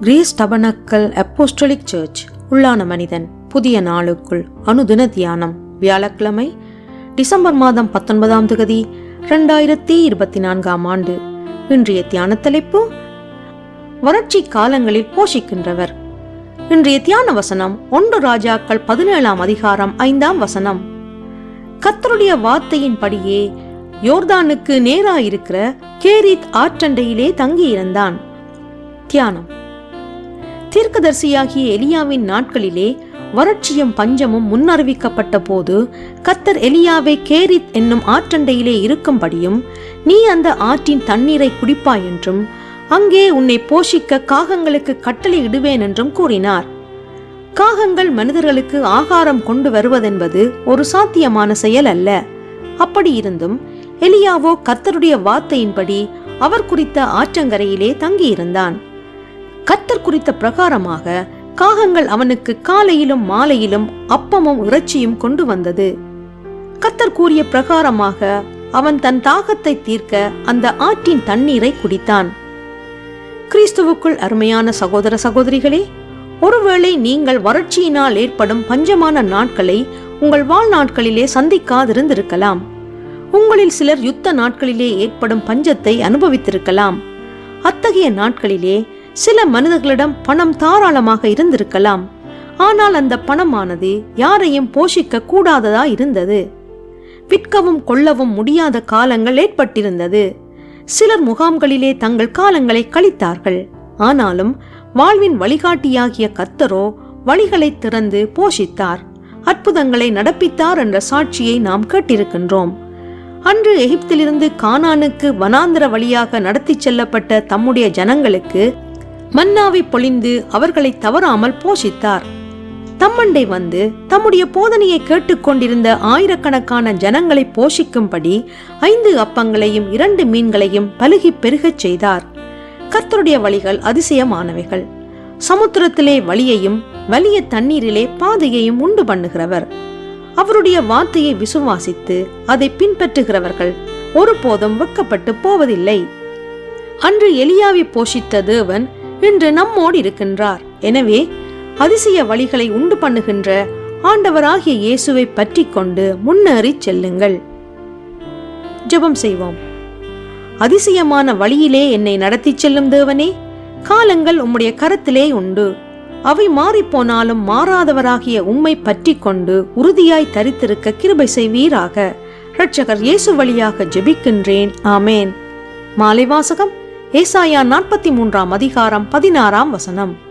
Grace tabernacle apostolic search. உள்ளான மனிதன் புதிய நாளுக்குள் அனுதின தியானம் வியாழக்கிழமை டிசம்பர் மாதம் பத்தொன்பதாம் தேதி ரெண்டாயிரத்தி இருபத்தி நான்காம் ஆண்டு. இன்றைய தியான தலைப்பு வறட்சி காலங்களில் போஷிக்கின்றவர் இன்றைய தியான வசனம் ஒன்று ராஜாக்கள் பதினேழாம் அதிகாரம் ஐந்தாம் வசனம். கத்தருடைய வார்த்தையின்படியே யோர்தானுக்கு நேராயிருக்கிற கேரித் ஆற்றண்டையிலே தங்கியிருந்தான் தியானம். தீர்க்கதரிசியாகிய எலியாவின் நாட்களிலே வறட்சியும் பஞ்சமும் முன்னறிவிக்கப்பட்ட போது கத்தர் எலியாவை கேரித் என்னும் ஆற்றண்டையிலே இருக்கும்படியும் நீ அந்த ஆற்றின் தண்ணீரை குடிப்பாய் என்றும் அங்கே உன்னை போஷிக்க காகங்களுக்கு கட்டளை இடுவேன் என்றும் கூறினார். காகங்கள் மனிதர்களுக்கு ஆகாரம் கொண்டு வருவதென்பது ஒரு சாத்தியமான செயல் அல்ல. அப்படி இருந்தும் எலியாவோ கர்த்தருடைய வார்த்தையின்படி அவர் குறித்த ஆற்றங்கரையிலே தங்கியிருந்தான். கத்தர் குறித்த பிரகாரமாக காகங்கள் அவனுக்கு காலையிலும் மாலையிலும் அப்பமும் இறைச்சியும் கொண்டு வந்தது. கத்தர் கூறிய பிரகாரமாக அவன் தன் தாகத்தை தீர்க்க அந்த ஆற்றின் தண்ணீரை குடித்தான். கிறிஸ்துவுக்குள் அருமையான சகோதர சகோதரிகளே ஒருவேளை நீங்கள் வறட்சியினால் ஏற்படும் பஞ்சமான நாட்களை உங்கள் வாழ்நாட்களிலே சந்திக்காதிருந்திருக்கலாம். உங்களில் சிலர் யுத்த நாட்களிலே ஏற்படும் பஞ்சத்தை அனுபவித்திருக்கலாம். அத்தகைய நாட்களிலே சில மனிதர்களிடம் பணம் தாராளமாக இருந்திருக்கலாம். ஆனால் அந்த பணமானது யாரையும் போஷிக்க கூடாததா இருந்தது. விற்கவும் கொள்ளவும் முடியாத காலங்கள் ஏற்பட்டிருந்தது. சிலர் முகாம்களிலே தங்கள் காலங்களை கழித்தார்கள். ஆனாலும் வாழ்வின் வழிகாட்டியாகிய கத்தரோ வழிகளை திறந்து போஷித்தார். அற்புதங்களை நடப்பித்தார் என்ற சாட்சியை நாம் கேட்டிருக்கின்றோம். அன்று எகிப்திலிருந்து கானானுக்கு வனாந்திர வழியாக நடத்தி செல்லப்பட்ட தம்முடைய ஜனங்களுக்கு மன்னாவை பொழிந்து அவர்களை தவறாமல் போஷித்தார். தம்மண்டை வந்து தம்முடைய போதனையை கேட்டுக்கொண்டிருந்த ஆயிரக்கணக்கான ஜனங்களை போஷிக்கும்படி ஐந்து அப்பங்களையும் இரண்டு மீன்களையும் பலுகி பெருகச் செய்தார். கர்த்தருடைய வழிகள் அதிசயமானவைகள். சமுத்திரத்திலே வழியையும் வலிய தண்ணீரிலே பாதையையும் உண்டு பண்ணுகிறவர். அவருடைய வார்த்தையை விசுவாசித்து அதை பின்பற்றுகிறவர்கள் ஒருபோதும் வெக்கப்பட்டு போவதில்லை. அன்று எலியாவை போஷித்த தேவன் இன்று நம்மோடு இருக்கின்றார். எனவே அதிசய வழிகளை உண்டு பண்ணுகின்ற ஆண்டவராகிய இயேசுவை பற்றி கொண்டு முன்னேறி செல்லுங்கள். ஜெபம் செய்வோம். அதிசயமான வழியிலே என்னை நடத்திச் செல்லும் தேவனே காலங்கள் உம்முடைய கரத்திலே உண்டு. அவை மாறிப்போனாலும் மாறாதவராகிய உம்மை பற்றி கொண்டு உறுதியாய் தரித்திருக்க கிருபை செய்வீராக. இரட்சகர் இயேசு வழியாக ஜெபிக்கின்றேன். ஆமேன். மாலை வாசகம். ஏசாயா நாற்பத்தி மூன்றாம் அதிகாரம் பதினாறாம் வசனம்.